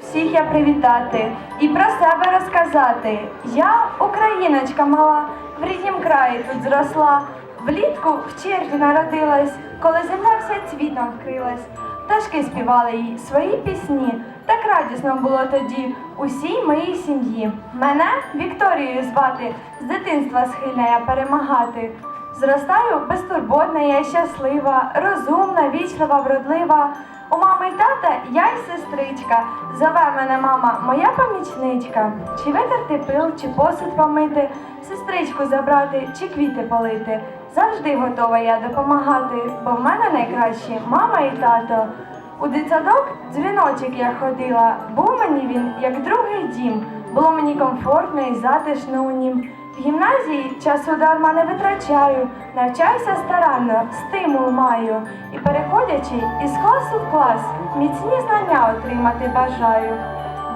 Всіх я привітати і про себе розказати. Я україночка мала, в ріднім краї тут зросла. Влітку в червні народилась, коли земля вся цвітом вкрилась. Пташки співали їй свої пісні. Так радісно було тоді усій моїй сім'ї. Мене Вікторією звати, з дитинства схильна я перемагати. Зростаю безтурботна, я щаслива, розумна, вічлива, вродлива. У мами й тата я й сестричка. Зове мене мама, моя помічничка. Чи витерти пил, чи посуд помити, сестричку забрати, чи квіти полити. Завжди готова я допомагати, бо в мене найкращі мама і тато. У дитсадок дзвіночок я ходила, був мені він як другий дім. Було мені комфортно і затишно у нім. В гімназії часу дарма не витрачаю, навчаюся старанно, стимул маю. І переходячи із класу в клас, міцні знання отримати бажаю.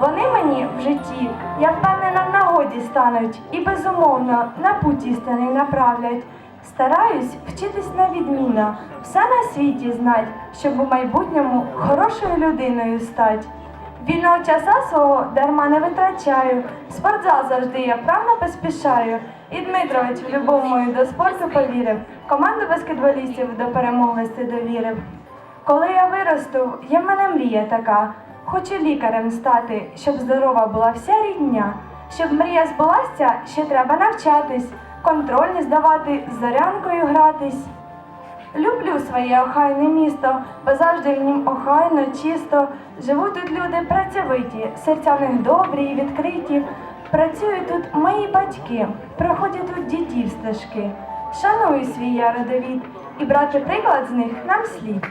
Вони мені в житті, я впевнена, в нагоді стануть і безумовно на путь істини направлять. Стараюсь вчитись на відмінно, все на світі знать, щоб у майбутньому хорошою людиною стать. Вільного часа свого дарма не витрачаю, спортзал завжди я вправно поспішаю. І Дмитрович в любов мою до спорту повірив, команду баскетболістів до перемоглості довірив. Коли я виросту, є в мене мрія така. Хочу лікарем стати, щоб здорова була вся рідня. Щоб мрія збулася, ще треба навчатись, контрольні здавати, з зорянкою гратись. Люблю своє охайне місто, бо завжди в нім охайно, чисто. Живуть тут люди працьовиті, серця в них добрі і відкриті. Працюють тут мої батьки, проходять тут дітів стежки. Шаную свій я родовід і брати приклад з них нам слід.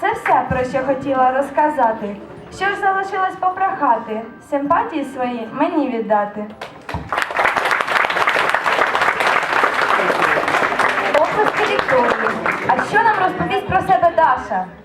Це все, про що хотіла розказати. Що ж залишилось попрохати, симпатії свої мені віддати. Proszę do Dasza.